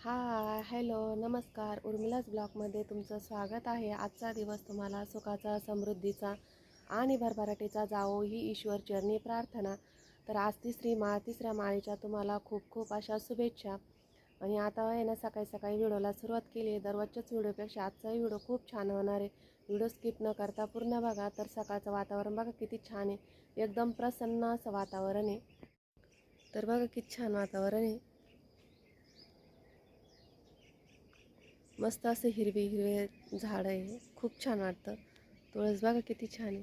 Hi hello नमस्कार. उर्मिलाच ब्लॉगमध्ये तुमचं स्वागत आहे. आजचा दिवस तुम्हाला सुखाचा समृद्धीचा आणि भरभराटीचा जावो ही ईश्वर चरणी प्रार्थना. तर आज तिसरी माळ तिसऱ्या माळीच्या तुम्हाला खूप खूप अशा शुभेच्छा. आणि आता आहे ना सकाळी सकाळी व्हिडिओला सुरुवात केली आहे. दररोजच्याच व्हिडिओपेक्षा आजचाही व्हिडिओ खूप छान होणार आहे. व्हिडिओ स्किप न करता पूर्ण बघा. तर सकाळचं वातावरण बघा किती छान आहे. एकदम प्रसन्न असं वातावरण आहे. तर बघा किती छान वातावरण आहे. मस्त असं हिरवे हिरवे झाड आहे खूप छान वाटतं. तुळस बघा किती छान आहे.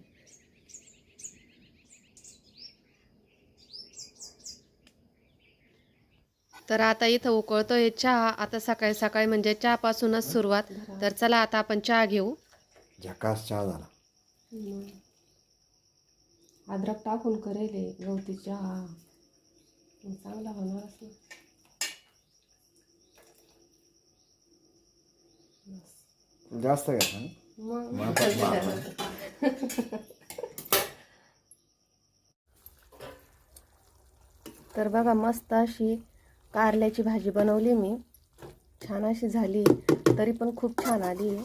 तर आता इथं उकळतोय चहा. आता सकाळी सकाळी म्हणजे चहापासूनच सुरुवात. तर चला आता आपण चहा घेऊ. झकास चहा झाला. अद्रक टाकून करेल गवती चहा. चांगला होणारच ना जास्त घ्या. तर बघा मस्त अशी कारल्याची भाजी बनवली मी. छान अशी झाली. तरी पण खूप छान आली.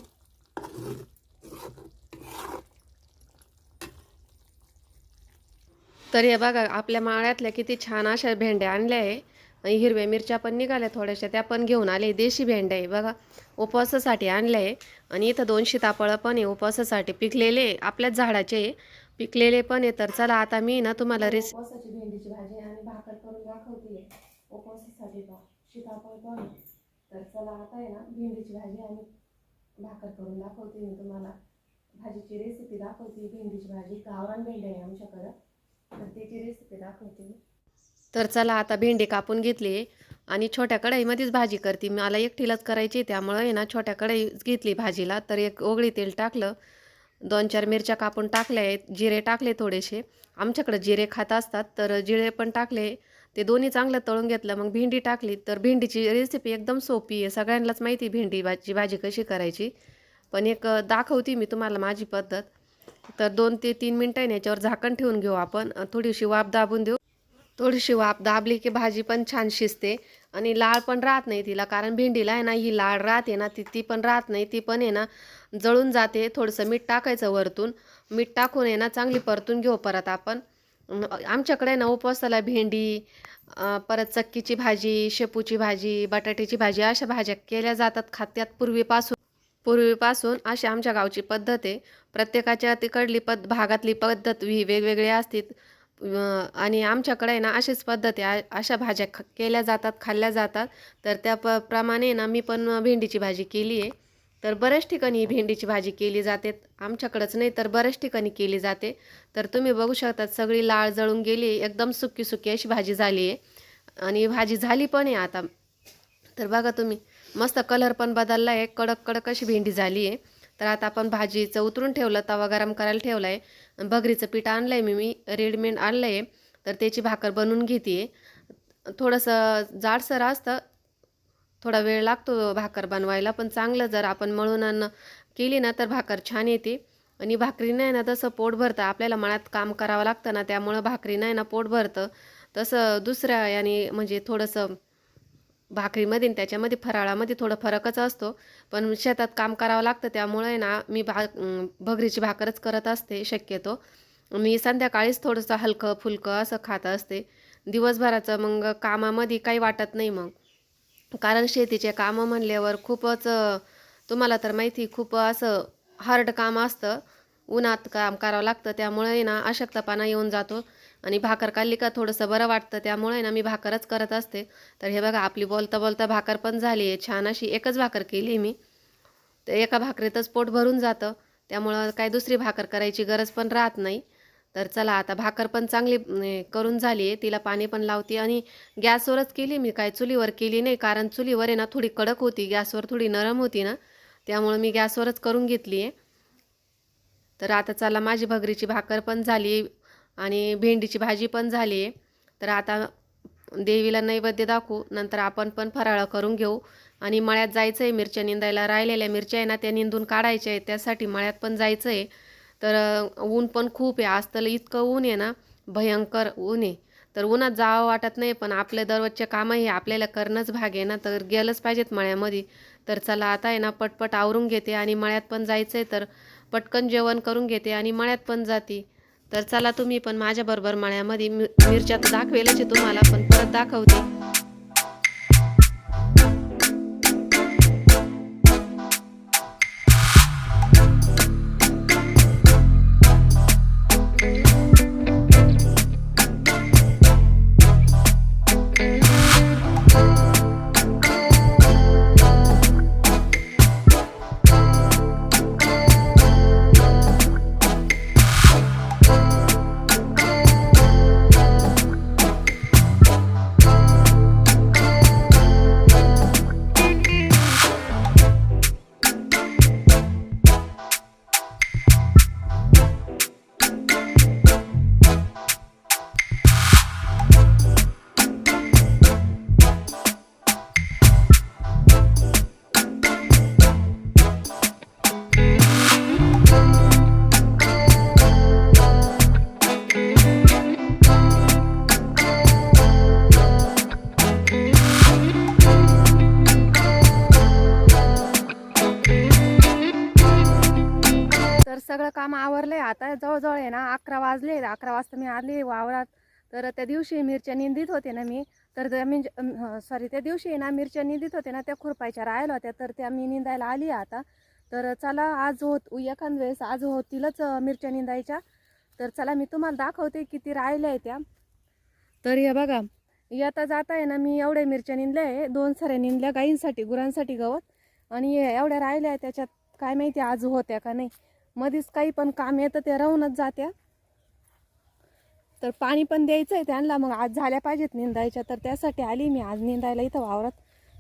तर हे बघा आपल्या माळ्यातल्या किती छान अशा भेंड्या आणल्या आहे. हिरव्या मिरच्या पण निघाल्या थोड्याशा. त्या पण घेऊन आले. देशी भेंड्या आहे बघा. उपवासासाठी आणल्या आहे आणि इथं दोन सीताफळं पण आहे. उपवासासाठी पिकलेले. आपल्याच झाडाचे. पिकलेले पण आहे. तर चला आता मी ना तुम्हाला रेस उपवासाची भेंडीची भाजी आणि भाकर करून दाखवते. उपवासासाठी सीताफळ पण. तर चला आता आहे ना भेंडीची भाजी आणि भाकर करून दाखवते मी तुम्हाला. भाजीची रेसिपी दाखवते. भेंडीची भाजी गावरान भेंड्या आहे आमच्याकडं. तर त्याची रेसिपी दाखवते मी. तर चला आता भेंडी कापून घेतली आणि छोट्या कढईमध्येच भाजी करते. मला एकटीलाच करायची त्यामुळं आहे ना छोट्या कढईच घेतली भाजीला. तर एक ओगळी तेल टाकलं. दोन चार मिरच्या कापून टाकल्या आहेत. जिरे टाकले थोडेसे. आमच्याकडे जिरे खात असतात तर जिरे पण टाकले. ते दोन्ही चांगलं तळून घेतलं मग भेंडी टाकली. तर भेंडीची रेसिपी एकदम सोपी आहे. सगळ्यांनाच माहिती आहे भेंडी भाजी भाजी कशी करायची. पण एक दाखवती मी तुम्हाला माझी पद्धत. तर दोन ते तीन मिनटं याच्यावर झाकण ठेवून घेऊ आपण. थोडीशी वाफ दाबून देऊ. थोडीशी वाफ दाबली की भाजी पण छान शिजते आणि लाळ पण राहत नाही तिला कारण भेंडीला आहे ना ही लाळ राहते ना ती ती पण राहत नाही ती पण आहे ना जळून जाते. थोडंसं मीठ टाकायचं वरतून. मीठ टाकून आहे ना चांगली परतून घेऊ परत आपण. आमच्याकडे ना उपवासाला भेंडी परत चक्कीची भाजी शेपूची भाजी बटाट्याची भाजी अशा भाज्या केल्या जातात खात्यात पूर्वीपासून. पूर्वीपासून अशी आमच्या गावची पद्धत आहे. प्रत्येकाच्या तिकडली पद भागातली पद्धत ही वेगवेगळी असते. आणि आमच्याकडे आहे ना अशीच पद्धती आहे अशा भाज्या ख केल्या जातात खाल्ल्या जातात. तर त्या प प्रमाणे ना मी पण भेंडीची भाजी केली आहे. तर बऱ्याच ठिकाणी ही भेंडीची भाजी केली जाते. आमच्याकडंच नाही तर बऱ्याच ठिकाणी केली जाते. तर तुम्ही बघू शकतात सगळी लाळ जळून गेली आहे. एकदम सुकी सुकी अशी भाजी झाली आहे. आणि भाजी झाली पण आहे आता. तर बघा तुम्ही मस्त कलर पण बदलला आहे. कडक कडक अशी भेंडी झाली आहे. तर आता आपण भाजीचं उतरून ठेवलं तवा गरम करायला ठेवला आहे भगरीचं पीठ आणलं आहे मी मी रेडीमेड आणलं आहे तर त्याची भाकर बनवून घेते. थोडंसं जाडसर असतं. थोडा वेळ लागतो भाकर बनवायला पण चांगलं जर आपण मळून अन्न केली ना तर भाकर छान येते. आणि भाकरी नाही ना तसं पोट भरतं. आपल्याला मनात काम करावं लागतं ना त्यामुळं भाकरी नाही ना पोट भरतं. तसं दुसऱ्या याने म्हणजे थोडंसं भाकरीमध्ये आणि त्याच्यामध्ये फराळामध्ये थोडं फरकच असतो. पण शेतात काम करावं लागतं त्यामुळे ना मी भा भगरीची भाकरच करत असते शक्यतो. मी संध्याकाळीच थोडंसं हलकं फुलकं असं खात असते. दिवसभराचं मग कामामध्ये काही वाटत नाही मग. कारण शेतीचे कामं म्हणल्यावर खूपच तुम्हाला तर माहिती खूप असं हार्ड काम असतं. उन्हात काम करावं लागतं त्यामुळे ना अशक्तपणा येऊन जातो. आणि भाकर काढली का थोडंसं बरं वाटतं. त्यामुळे ना मी भाकरच करत असते. तर हे बघा आपली बोलता बोलता भाकर पण झाली आहे. छान अशी एकच भाकर केली मी. तर एका भाकरीतच पोट भरून जातं. त्यामुळं काय दुसरी भाकर करायची गरज पण राहत नाही. तर चला आता भाकर पण चांगली करून झाली आहे. तिला पाणी पण लावते आणि गॅसवरच केली मी. काय चुलीवर केली नाही. कारण चुलीवर आहे ना थोडी कडक होती. गॅसवर थोडी नरम होती ना. त्यामुळं मी गॅसवरच करून घेतली आहे. तर आता चला माझी भगरीची भाकर पण झाली आणि भेंडीची भाजी पण झाली आहे. तर आता देवीला नैवेद्य दाखवू नंतर आपण पण फराळं करून घेऊ. आणि मळ्यात जायचं आहे मिरच्या निंदायला राहिलेल्या मिरच्या आहे ना त्या निंदून काढायच्या आहेत. त्यासाठी मळ्यात पण जायचं आहे तर ऊन पण खूप आहे. आज तर इतकं ऊन आहे ना भयंकर ऊन आहे. तर उन्हात जावं वाटत नाही पण आपले दररोजचे कामं हे आपल्याला करणंच भाग आहे ना. तर गेलंच पाहिजेत मळ्यामध्ये. तर चला आता आहे ना पटपट आवरून घेते आणि मळ्यात पण जायचं आहे तर पटकन जेवण करून घेते आणि मळ्यात पण जाते. तर चला तुम्ही पण माझ्याबरोबर मळ्यामध्ये मि मिरच्या तर दाखवेलच तुम्हाला पण परत दाखवते. काम आहे आता जवळजवळ आहे ना अकरा वाजले अकरा वाजता मी आले वावरात. तर त्या दिवशी मिरच्या निंदित होते ना मी. तर त्या मी सॉरी त्या दिवशी ना मिरच्या निंदित होते ना त्या खुरपायच्या राहिल्या होत्या. तर त्या मी निंदायला आली आता. तर चला आज होत एखाद वेळेस आज होतीलच मिरच्या निंदायच्या. तर चला मी तुम्हाला दाखवते किती राहिल्या आहे त्या. तर हे बघा येता जाता आहे ना मी एवढ्या मिरच्या निंदल्या आहे. दोन साऱ्या निंदल्या गाईंसाठी गुरांसाठी गवत. आणि एवढ्या राहिल्या आहे त्याच्यात काय माहिती आज होत्या का नाही. मध्येच काही पण काम येतं ते राहूनच जात्या. तर पाणी पण द्यायचं आहे त्यांना. मग आज झाल्या पाहिजेत निंदायच्या तर त्यासाठी आली मी आज निंदायला इथं वावरात.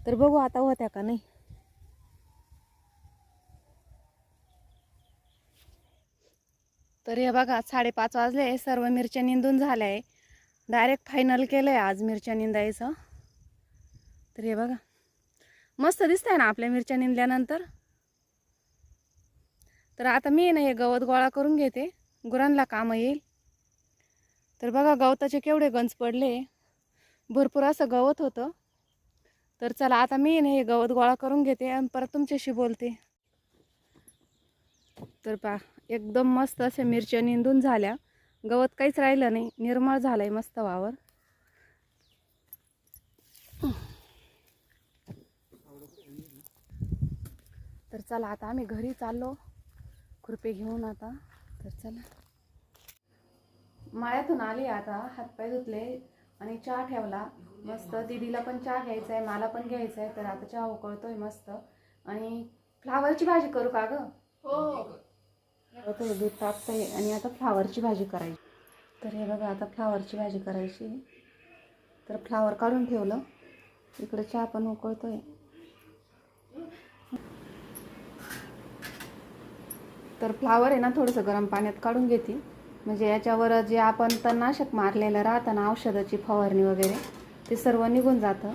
तर बघू आता होत्या का नाही. तर हे बघा साडेपाच वाजले सर्व मिरच्या निंदून झाल्या आहे. डायरेक्ट फायनल केलं आहे आज मिरच्या निंदायचं. तर हे बघा मस्त दिसतंय ना आपल्या मिरच्या निंदल्यानंतर? तर आता मी ना हे गवत गोळा करून घेते. गुरांना कामं येईल. तर बघा गवताचे केवढे गंज पडले. भरपूर असं गवत होतं. तर चला आता मी ना हे गवत गोळा करून घेते आणि परत तुमच्याशी बोलते. तर पा एकदम मस्त असे मिरच्या निंदून झाल्या. गवत काहीच राहिलं नाही. निर्मळ झालंय मस्त वावर. तर चला आता आम्ही घरी चाललो. खुरपे घेऊन आता तर चला. माळ्यातून आली आता हातपाय धुतले आणि चहा ठेवला. मस्त दीदीला पण चहा घ्यायचा आहे मला पण घ्यायचा आहे तर आता चहा उकळतोय मस्त. आणि फ्लावरची भाजी करू का ग? हो. दूध तापतंय आणि आता फ्लावरची भाजी करायची. तर हे बघा आता फ्लावरची भाजी करायची. तर फ्लावर काढून ठेवलं. इकडे चहा पण उकळतोय. तर फ्लावर आहे ना थोडंसं गरम पाण्यात काढून घेते म्हणजे याच्यावर जे आपण तणनाशक मारलेलं राहतं ना औषधाची फवारणी वगैरे ते सर्व निघून जातं.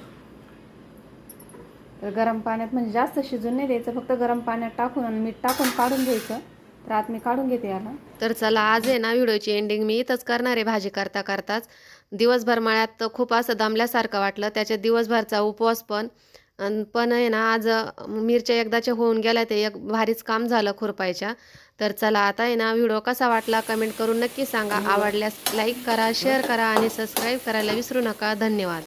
तर गरम पाण्यात म्हणजे जास्त शिजून नाही द्यायचं फक्त गरम पाण्यात टाकून आणि मीठ टाकून काढून घ्यायचं. तर आत मी काढून घेते याला. तर चला आज आहे ना व्हिडिओची एंडिंग मी इथंच करणार आहे भाजी करता करताच दिवसभर मळ्यात तर खूप असं दमल्यासारखं वाटलं. त्याच्यात दिवसभरचा उपवास पण पण आहे ना आज मिरच्या एकदाच्या होऊन गेल्या ते एक भारीच काम झालं खुरपायच्या. तर चला आता आहे ना व्हिडिओ कसा वाटला कमेंट करून नक्की सांगा. आवडल्यास लाईक करा शेअर करा आणि सबस्क्राईब करायला विसरू नका. धन्यवाद.